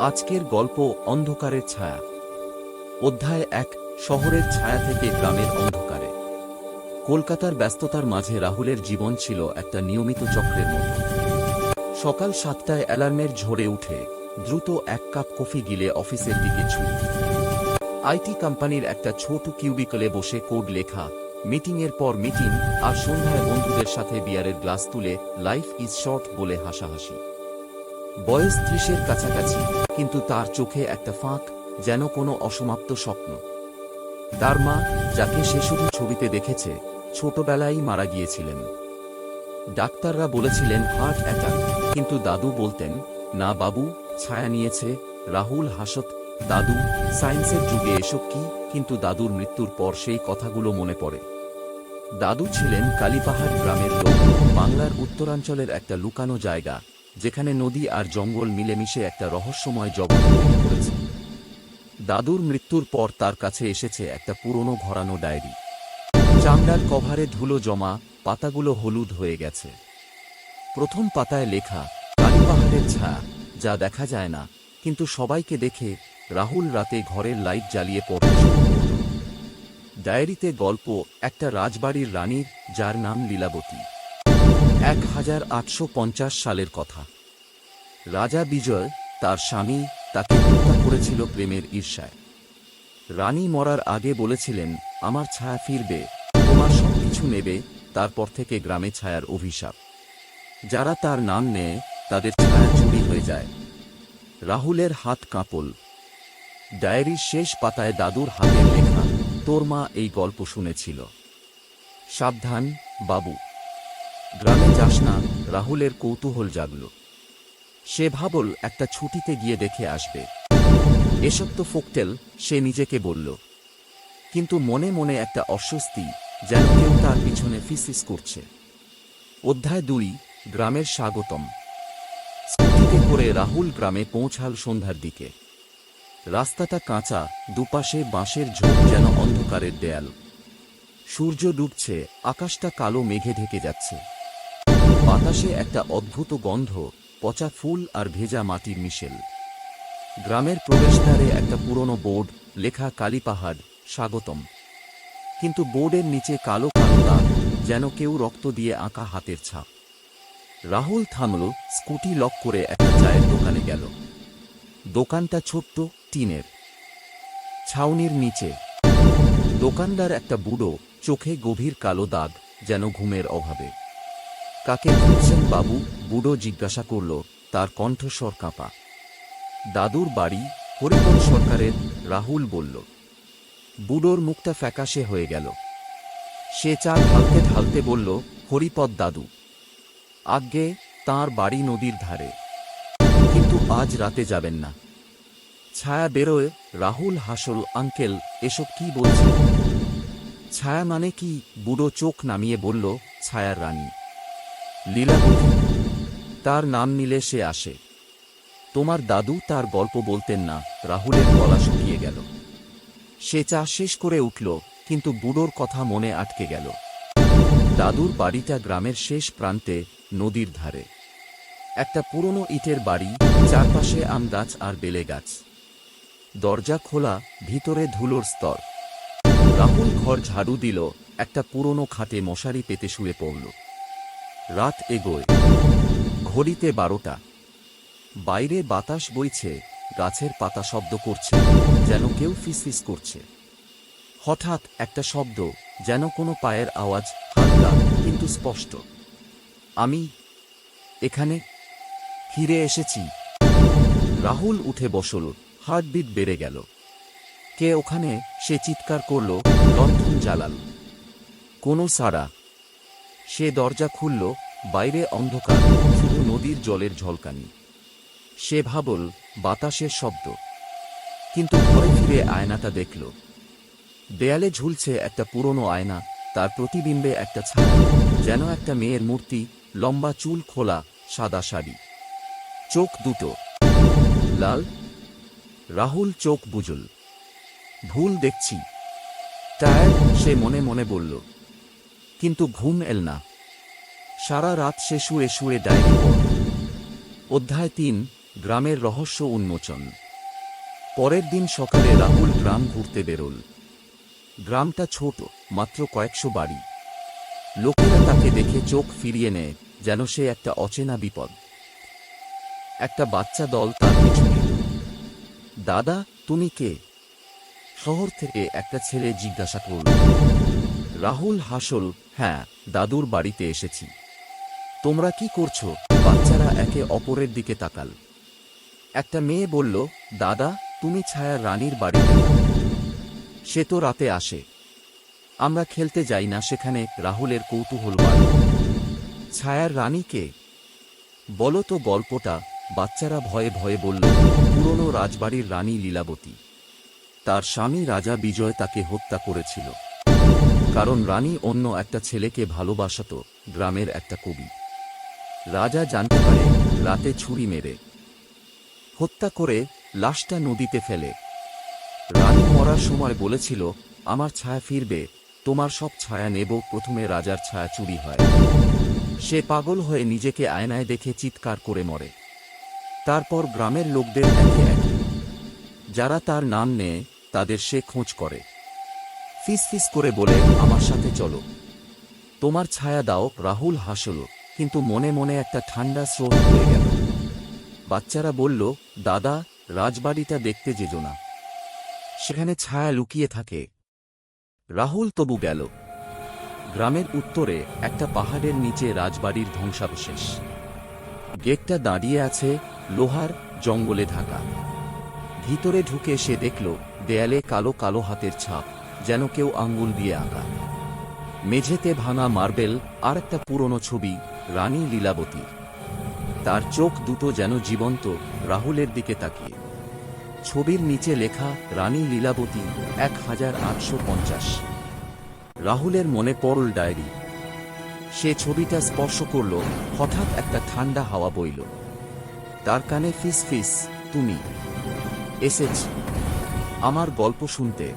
আজকের গল্প অন্ধকারের ছায়া। অধ্যায় এক, শহরের ছায়া থেকে গ্রামের অন্ধকারে। কলকাতার ব্যস্ততার মাঝে রাহুলের জীবন ছিল একটা নিয়মিত চক্রের মতো। সকাল সাতটায় অ্যালার্মের ঝরে উঠে দ্রুত এক কাপ কফি গিলে অফিসের দিকে ছুট। আইটি কোম্পানির একটা ছোট কিউবিকলে বসে কোড লেখা, মিটিংয়ের পর মিটিং আর সন্ধ্যায় বন্ধুদের সাথে বিয়ারের গ্লাস তুলে, লাইফ ইজ শর্ট বলে হাসাহাসি। বয়স ত্রিশের কাছাকাছি, কিন্তু তার চোখে একটা ফাঁক, যেন কোনো অসমাপ্ত স্বপ্ন। তার মা, যাকে সে শুধু ছবিতে দেখেছে, ছোটবেলায় মারা গিয়েছিলেন। ডাক্তাররা বলেছিলেন হার্ট অ্যাটাক কিন্তু দাদু বলতেন, না বাবু, ছায়া নিয়েছে, রাহুল হাসত। দাদু, সায়েন্সের যুগে এসব কি? কিন্তু দাদুর মৃত্যুর পর সেই কথাগুলো মনে পড়ে। দাদু ছিলেন কালীপাহাড় গ্রামের লোক। বাংলার উত্তরাঞ্চলের একটা লুকানো জায়গা। যেখানে নদী আর জঙ্গল মিলেমিশে একটা রহস্যময় জগৎ করেছে দাদুর মৃত্যুর পর তার কাছে এসেছে একটা পুরনো ঘরানো ডায়েরি। চামড়ার কভারে ধুলো জমা, পাতাগুলো হলুদ হয়ে গেছে। প্রথম পাতায় লেখা কালীপাহাড়ের ছায়া যা দেখা যায় না, কিন্তু সবাইকে দেখে রাহুল রাতে ঘরের লাইট জ্বালিয়ে পড়ে ডায়েরিতে গল্প, একটা রাজবাড়ির রানীর, যার নাম লীলাবতী। এক হাজার আটশো পঞ্চাশ সালের কথা। রাজা বিজয় তার স্বামী তাকে হত্যা করেছিল প্রেমের ঈর্ষায়। রানী মরার আগে বলেছিলেন, আমার ছায়া ফিরবে, তোমার সব কিছু নেবে, তারপর থেকে গ্রামে ছায়ার অভিশাপ। যারা তার নাম নেয়, তাদের ছায়া চুরি হয়ে যায়। রাহুলের হাত কাঁপল। ডায়েরির শেষ পাতায় দাদুর হাতের লেখা, তোর মা এই গল্প শুনেছিল। সাবধান, বাবু। গ্রামে যাস না, রাহুলের কৌতূহল জাগল। সে ভাবল, একটা ছুটিতে গিয়ে দেখে আসবে। এসব তো ফোকটেল, সে নিজেকে বলল। কিন্তু মনে মনে একটা অস্বস্তি যেন কেউ তার পিছনে ফিসিস করছে। অধ্যায় দুই, গ্রামের স্বাগতম। স্কুটিতে করে রাহুল গ্রামে পৌঁছাল সন্ধ্যার দিকে। রাস্তাটা কাঁচা, দুপাশে বাঁশের ঝোপ যেন অন্ধকারের দেয়াল। সূর্য ডুবছে, আকাশটা কালো মেঘে ঢেকে যাচ্ছে। বাতাসে একটা অদ্ভুত গন্ধ, পচা ফুল আর ভেজা মাটির মিশেল। গ্রামের প্রবেশদ্বারে একটা পুরনো বোর্ড, লেখা কালীপাহাড়, স্বাগতম। কিন্তু বোর্ডের নিচে কালো কালো দাগ যেন কেউ রক্ত দিয়ে আঁকা হাতের ছাপ। রাহুল থামল, স্কুটি লক করে একটা চায়ের দোকানে গেল। দোকানটা ছোট্ট, টিনের। ছাউনির নিচে। দোকানদার একটা বুড়ো, চোখে গভীর কালো দাগ, যেন ঘুমের অভাবে। কাকে খুঁজছেন বাবু? বুড়ো জিজ্ঞাসা করল, তার কণ্ঠস্বর কাঁপা। দাদুর বাড়ি হরিপদ সরকারের, রাহুল বলল। বুড়োর মুখটা ফ্যাকাশে হয়ে গেল। সে চা ঢালতে ঢালতে বলল, হরিপদ দাদু। আজ্ঞে, তাঁর বাড়ি নদীর ধারে। কিন্তু আজ রাতে যাবেন না। ছায়া বেরোয়, রাহুল, হাসল, আঙ্কেল, এসব কি বলছে? ছায়া মানে কি? বুড়ো চোখ নামিয়ে বলল, ছায়ার রানী। লীলাবতী তার নাম নিলে সে আসে। তোমার দাদু তার গল্প বলতেন না, রাহুলের গলা শুকিয়ে গেল। সে চা শেষ করে উঠল, কিন্তু বুড়োর কথা মনে আটকে গেল। দাদুর বাড়িটা গ্রামের শেষ প্রান্তে, নদীর ধারে। একটা পুরনো ইটের বাড়ি, চারপাশে আম গাছ আর বেলে গাছ। দরজা খোলা, ভিতরে ধুলোর স্তর। রাহুল ঘর ঝাড়ু দিল, একটা পুরনো খাটে মশারি পেতে শুয়ে পড়ল। রাত এগোয়। ঘড়িতে বারোটা। বাইরে বাতাস বইছে, গাছের পাতা শব্দ করছে, যেন কেউ ফিসফিস করছে। হঠাৎ একটা শব্দ, যেন কোনো পায়ের আওয়াজ, হালকা, কিন্তু স্পষ্ট। আমি এখানে ফিরে এসেছি। রাহুল উঠে বসল, হার্টবিট বেড়ে গেল। কে ওখানে? সে চিৎকার করল, লণ্ঠন জ্বালাল। কোনো সাড়া সে দরজা খুলল, বাইরে অন্ধকার, শুধু নদীর জলের ঝলকানি। সে ভাবল, বাতাসের শব্দ। কিন্তু ঘরে ফিরে আয়নাটা দেখল। দেয়ালে ঝুলছে একটা পুরনো আয়না, তার প্রতিবিম্বে একটা ছায়া, যেন একটা মেয়ের মূর্তি, লম্বা চুল খোলা, সাদা শাড়ি। চোখ দুটো। লাল। রাহুল চোখ বুজল। ভুল দেখছি। টায়ার, সে মনে মনে বলল কিন্তু ঘুম এল না। সারা রাত সে শুয়ে শুয়ে ডায়েরি অধ্যায় তিন, গ্রামের রহস্য উন্মোচন। পরের দিন সকালে রাহুল গ্রাম ঘুরতে বেরোল। গ্রামটা ছোট, মাত্র কয়েকশো বাড়ি। লোকেরা তাকে দেখে চোখ ফিরিয়ে নেয়, যেন সে একটা অচেনা বিপদ। একটা বাচ্চা দল তার পিছু নিল। দাদা, তুমি কে? শহর থেকে একটা ছেলে জিজ্ঞাসা করল। রাহুল হাসল হ্যাঁ দাদুর বাড়িতে এসেছি। তোমরা কি করছ? বাচ্চারা একে অপরের দিকে তাকাল। একটা মেয়ে বলল, দাদা, তুমি ছায়ার রানীর বাড়িতে সে তো রাতে আসে। আমরা খেলতে যাই না, সেখানে রাহুলের কৌতূহল বাড়ল ছায়ার রানীকে বলো তো গল্পটা। বাচ্চারা ভয়ে ভয়ে বলল, পুরনো রাজবাড়ির রানী লীলাবতী। তার স্বামী রাজা বিজয় তাকে হত্যা করেছিল। কারণ রানী অন্য একটা ছেলেকে ভালোবাসত গ্রামের একটা কবি। রাজা জানতে পারে, রাতে ছুরি মেরে। হত্যা করে লাশটা নদীতে ফেলে। রানী মরার সময় বলেছিল, আমার ছায়া ফিরবে, তোমার সব ছায়া নেব, প্রথমে রাজার ছায়া চুরি হয়। সে পাগল হয়ে নিজেকে আয়নায় দেখে চিৎকার করে মরে। তারপর গ্রামের লোকদের যারা তার নাম নেয়, তাদের সে খোঁজ করে। ফিস ফিস করে বলে, আমার সাথে চলো। তোমার ছায়া দাও, রাহুল হাসল, কিন্তু মনে মনে একটা ঠান্ডা স্রোত হয়ে গেল। বাচ্চারা বলল, দাদা, রাজবাড়িটা দেখতে যেজো না। সেখানে ছায়া লুকিয়ে থাকে। রাহুল তবু গেল। গ্রামের উত্তরে একটা পাহাড়ের নিচে রাজবাড়ির ধ্বংসাবশেষ। গেটটা দাঁড়িয়ে আছে লোহার জঙ্গলে ঢাকা। ভিতরে ঢুকে সে দেখল, দেয়ালে কালো কালো হাতের ছাপ। যেন কেউ আঙ্গুল দিয়ে আঁকা। মেঝেতে ভাঙা মার্বেল আর একটা পুরনো ছবি, রানী লীলাবতী। তার চোখ দুটো যেন জীবন্ত, রাহুলের দিকে তাকিয়ে। ছবির নিচে লেখা, রানী লীলাবতী, এক হাজার আটশো পঞ্চাশ। রাহুলের মনে পড়ল ডায়েরি। সে ছবিটা স্পর্শ করল, হঠাৎ একটা ঠান্ডা হাওয়া বইল। তার কানে ফিস ফিস, তুমি। এসেছ। আমার গল্প শুনতে।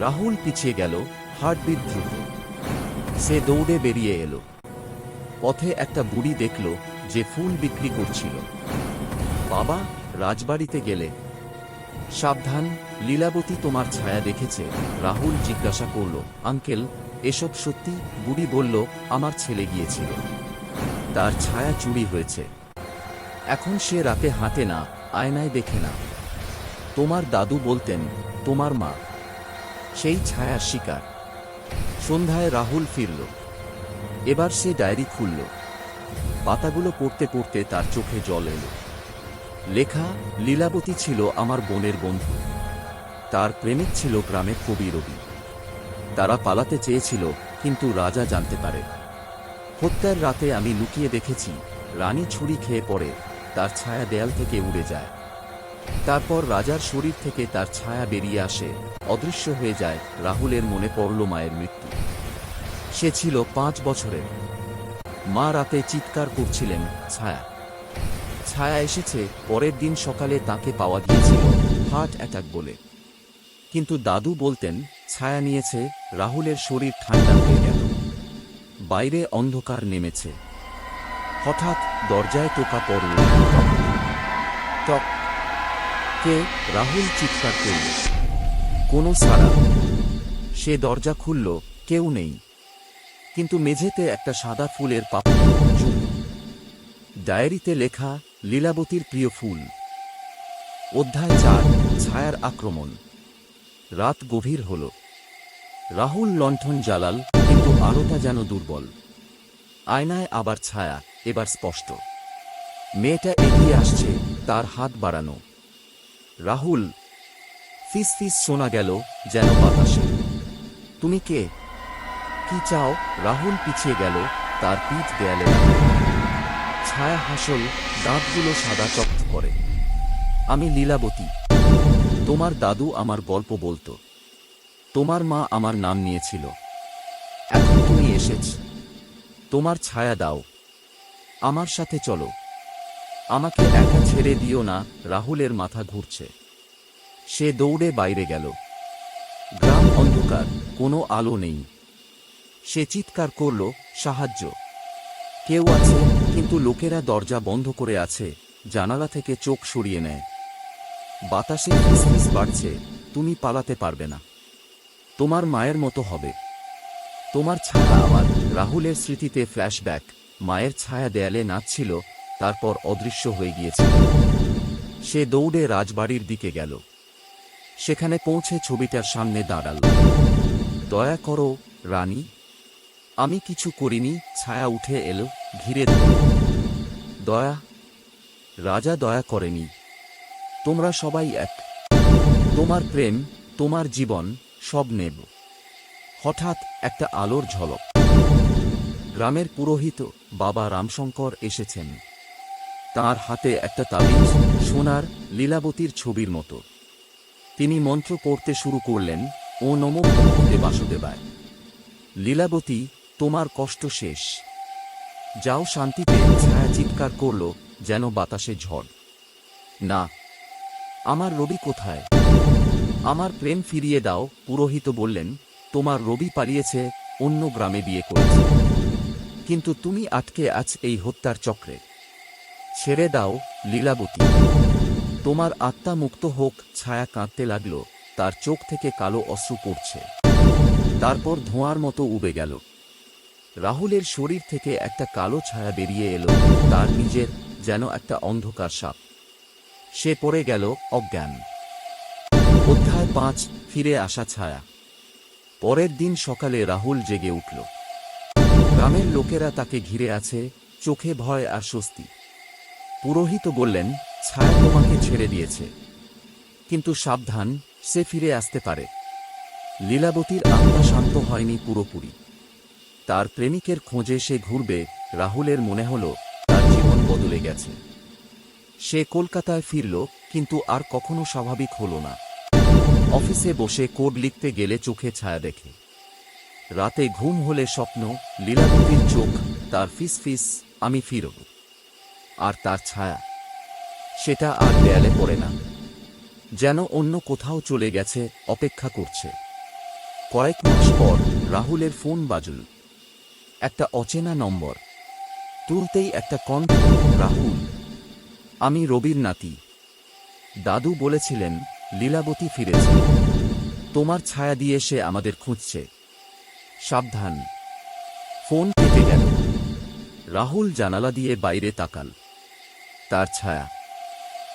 রাহুল পিছিয়ে গেল, হার্টবিট দ্রুত। সে দৌড়ে বেরিয়ে এলো। পথে একটা বুড়ি দেখল যে ফুল বিক্রি করছিল। বাবা, রাজবাড়িতে গেলে। সাবধান, লীলাবতী তোমার ছায়া দেখেছে, রাহুল জিজ্ঞাসা করল, আঙ্কেল, এসব সত্যি? বুড়ি বলল, আমার ছেলে গিয়েছিল। তার ছায়া চুরি হয়েছে। এখন সে রাতে হাঁটে না, আয়নায় দেখে না। তোমার দাদু বলতেন, তোমার মা। সেই ছায়ার শিকার। সন্ধ্যায় রাহুল ফিরল। এবার সে ডায়েরি খুলল। পাতাগুলো পড়তে পড়তে তার চোখে জল এলো। লেখা, লীলাবতী ছিল আমার বোনের বন্ধু। তার প্রেমিক ছিল গ্রামের কবি রবি। তারা পালাতে চেয়েছিল, কিন্তু রাজা জানতে পারে। হত্যার রাতে আমি লুকিয়ে দেখেছি, রানী ছুরি খেয়ে পড়ে, তার ছায়া দেয়াল থেকে উড়ে যায়। তারপর রাজার শরীর থেকে তার ছায়া বেরিয়ে আসে। অদৃশ্য হয়ে যায় রাহুলের মনে পড়ল মায়ের মৃত্যু। সে ছিল পাঁচ বছরের। মা রাতে চিৎকার করছিলেন, ছায়া। ছায়া এসেছে, পরের দিন সকালে তাকে পাওয়া গিয়েছিল হার্ট অ্যাটাক বলে। কিন্তু দাদু বলতেন, ছায়া নিয়েছে, রাহুলের শরীর ঠান্ডা হয়ে গেল। বাইরে অন্ধকার নেমেছে। হঠাৎ দরজায় টোকা পড়ল। টক কে রাহুল চিৎকার করল, কোনো সাড়া সে দরজা খুলল, কেউ নেই। কিন্তু মেঝেতে একটা সাদা ফুলের পাপড়ি ডায়েরিতে লেখা, লীলাবতীর প্রিয় ফুল। অধ্যায় চার, ছায়ার আক্রমণ। রাত গভীর হল। রাহুল লণ্ঠন জ্বালাল, কিন্তু আলোটা যেন দুর্বল। আয়নায় আবার ছায়া, এবার স্পষ্ট। মেয়েটা এগিয়ে আসছে, তার হাত বাড়ানো। রাহুল, ফিস ফিস শোনা গেল যেন বাতাসে। তুমি কে? কি চাও? রাহুল পিছিয়ে গেল, তার পিঠ দেয়ালে ছায়া হাসল, দাঁতগুলো সাদা চকচ করে। আমি লীলাবতী। তোমার দাদু আমার গল্প বলতো। তোমার মা আমার নাম নিয়েছিল। এখন তুমি এসেছ। তোমার ছায়া দাও। আমার সাথে চলো। আমাকে একা ছেড়ে দিও না, রাহুলের মাথা ঘুরছে। সে দৌড়ে বাইরে গেল। গ্রাম অন্ধকার, কোনো আলো নেই। সে চিৎকার করল, সাহায্য। কেউ আছে, কিন্তু লোকেরা দরজা বন্ধ করে আছে, জানালা থেকে চোখ সরিয়ে নেয়। বাতাসে ফিসফিস বাড়ছে, তুমি পালাতে পারবে না। তোমার মায়ের মতো হবে। তোমার ছায়া আমার রাহুলের স্মৃতিতে ফ্ল্যাশব্যাক, মায়ের ছায়া দেয়ালে নাচছিল তারপর অদৃশ্য হয়ে গিয়েছে। সে দৌড়ে রাজবাড়ির দিকে গেল। সেখানে পৌঁছে ছবিটার সামনে দাঁড়াল। দয়া করো, রানী। আমি কিছু করিনি, ছায়া উঠে এলো, ঘিরে। দয়া, রাজা দয়া করেনি। তোমরা সবাই এক। তোমার প্রেম, তোমার জীবন, সব নেব। হঠাৎ একটা আলোর ঝলক। গ্রামের পুরোহিত বাবা রামশঙ্কর এসেছেন। তার হাতে একটা তাবিজ, সোনার লীলাবতীর ছবির মতো। তিনি মন্ত্র পড়তে শুরু করলেন, ও নম ভগবতে বাসুদেবায়। লীলাবতী, তোমার কষ্ট শেষ। যাও শান্তিতে ছায়া চিৎকার করল যেন বাতাসে ঝড়। না, আমার রবি কোথায়? আমার প্রেম ফিরিয়ে দাও, পুরোহিত বললেন, তোমার রবি পালিয়েছে, অন্য গ্রামে বিয়ে করেছে। কিন্তু তুমি আটকে আছ এই হত্যার চক্রে। ছেড়ে দাও, লীলাবতী। তোমার আত্মা মুক্ত হোক, ছায়া কাঁদতে লাগল, তার চোখ থেকে কালো অশ্রু পড়ছে। তারপর ধোঁয়ার মতো উবে গেল। রাহুলের শরীর থেকে একটা কালো ছায়া বেরিয়ে এলো, তার নিজের যেন একটা অন্ধকার সাপ। সে পড়ে গেল অজ্ঞান। অধ্যায় পাঁচ, ফিরে আসা ছায়া। পরের দিন সকালে রাহুল জেগে উঠল। গ্রামের লোকেরা তাকে ঘিরে আছে, চোখে ভয় আর স্বস্তি। পুরোহিত বললেন, ছায়া তোমাকে ছেড়ে দিয়েছে। কিন্তু সাবধান, সে ফিরে আসতে পারে। লীলাবতীর আত্মা শান্ত হয়নি পুরোপুরি। তার প্রেমিকের খোঁজে সে ঘুরবে, রাহুলের মনে হল, তার জীবন বদলে গেছে। সে কলকাতায় ফিরল, কিন্তু আর কখনো স্বাভাবিক হল না। অফিসে বসে কোড লিখতে গেলে চোখে ছায়া দেখে। রাতে ঘুম হলে স্বপ্ন, লীলাবতীর চোখ, তার ফিস ফিস আমি ফিরব। আর তার ছায়া। সেটা আর দেয়ালে পড়ে না। যেন অন্য কোথাও চলে গেছে, অপেক্ষা করছে। কয়েক মাস পর রাহুলের ফোন বাজল। একটা অচেনা নম্বর। তুলতেই একটা কণ্ঠ রাহুল, আমি রবির নাতি। দাদু বলেছিলেন, লীলাবতী ফিরেছে। তোমার ছায়া দিয়ে সে আমাদের খুঁজছে। সাবধান। ফোন কেটে গেল। রাহুল জানালা দিয়ে বাইরে তাকাল। তার ছায়া।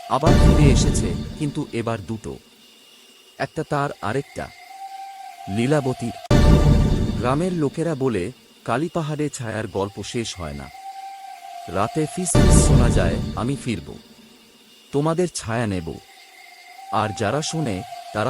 আবার ফিরে এসেছে, কিন্তু এবার দুটো। একটা তার আরেকটা। লীলাবতীর গ্রামের লোকেরা বলে কালীপাহাড়ে ছায়ার গল্প শেষ হয় না। রাতে ফিস ফিস শোনা যায়, আমি ফিরব। তোমাদের ছায়া নেব। আর যারা শোনে, তারা